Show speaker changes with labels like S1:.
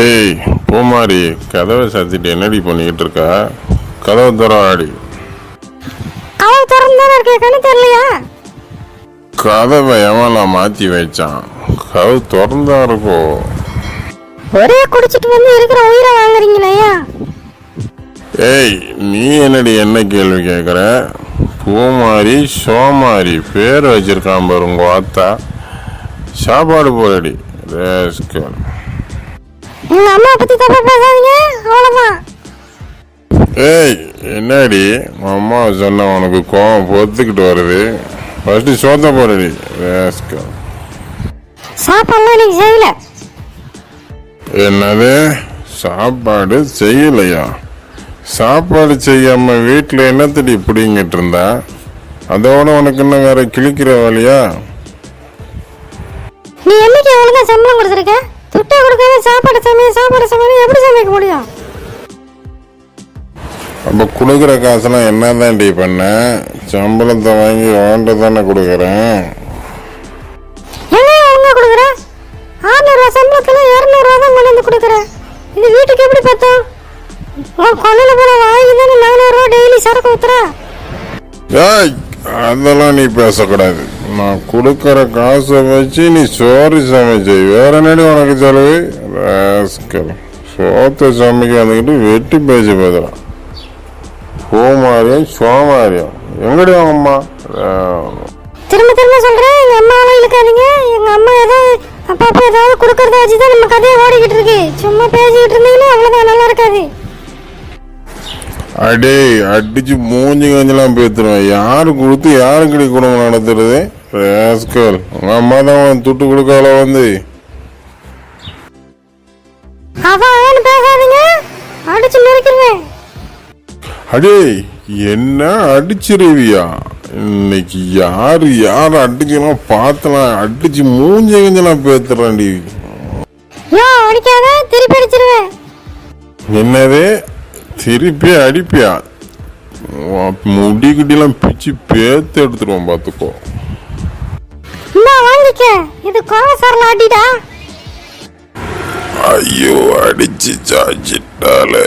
S1: ஏய் பூமாரி கதவை சாத்திட்டு என்னடி பண்ணிக்கிட்டு இருக்கா? கதவை தர ஆடி.
S2: கதவு திறந்து இருக்கு கண்ணு தெரியலையா?
S1: கதவை எவன்லாம் மாற்றி வச்சான்? கதவு திறந்தா இருக்கும்
S2: ஒரே குடிச்சிட்டு வந்து இருக்கிற உயிரை வாங்குறீங்களே
S1: ஏய் நீ என்னடி என்ன கேள்வி கேட்குற பூமாரி சோமாரி பேர் வச்சிருக்கான் பாரு உங்க ஆத்தா. சாப்பாடு போடடி. ரேஸ்கல்
S2: எங்க அம்மா பத்தி தப்பா பேசாதீங்க. அவ்வளவுதான்.
S1: ஏய் என்னடி? அம்மா சொன்ன உனக்கு கோவம் பொத்துக்கிட்டு வருது. ஃபர்ஸ்ட் சோத்த ரேஸ்கல்
S2: சாப்பாடுலாம் இன்னைக்கு செய்யல.
S1: என்னது? சாப்பாடு செய்யலையா? சாப்பாடு செய்யாம வீட்டில் என்னத்தடி பிடிங்கிட்டு இருந்தா? அதோட உனக்கு இன்னும் வேற கிழிக்கிற வழியா?
S2: நீ என்னைக்கு ஒழுங்கா சம்பளம் கொடுத்துருக்க? துட்டை கொடுக்காம சாப்பாடு சமைய சாப்பாடு சமையல் எப்படி சமைக்க முடியும்?
S1: அப்போ கொடுக்குற காசெல்லாம் என்னதான்டி பண்ண? சம்பளத்தை வாங்கி ஓண்ட தானே கொடுக்குறேன்.
S2: என்ன ஒழுங்கா கொடுக்குற? ஆறுநூறுவா சம்பளத்துல இரநூறுவா தான் கொண்டு வந்து கொடுக்குற. இது வீட்டுக்கு எப்படி பார்த்தோம் உன் கொள்ளையில போன வாங்கி தானே நானூறுவா டெய்லி சரக்கு ஊத்துற.
S1: ஏய் அதெல்லாம் நீ பேசக்கூடாது. நான் கொடுக்குற காசை வச்சு நீ சோறு சமைச்சு வேற என்னடி உனக்கு செலவு? ராஸ்கல். சோத்தை சமைக்க வந்துக்கிட்டு வெட்டி பேசி பேசுறான். பூமாரியம் சோமாரியம். எங்கடி அம்மா?
S2: திரும்ப திரும்ப சொல்றேன் எங்க அம்மாவை இழுக்காதீங்க. எங்க அம்மா ஏதோ அப்பா அப்பா ஏதாவது கொடுக்கறத வச்சு தான் நம்ம கதையை ஓடிக்கிட்டு இருக்கு. சும்மா பேசிக்கிட்டு
S1: அடே அடிச்சு மூஞ்சி கஞ்செல்லாம் பேத்துருவேன். யாரு கொடுத்து யாருக்கடி குடும்பம் நடத்துறது? ராஸ்கல் உங்க அம்மா தான் துட்டு கொடுக்கால வந்து. அடே என்ன அடிச்சிருவியா? இன்னைக்கு யாரு யார் அடிக்கலாம் பார்த்தலாம் அடிச்சு மூஞ்சி கஞ்செல்லாம் பேத்துறான்டி. என்னது? திருப்பி அடிப்பியா? முடி கிட்டிலாம் பிச்சு பேத்து எடுத்துருவோம் பார்த்துக்கோ
S2: வாங்கிக்க. இது கோவசாரில் அடிடா.
S1: ஐயோ அடிச்சு சாச்சிட்டாலே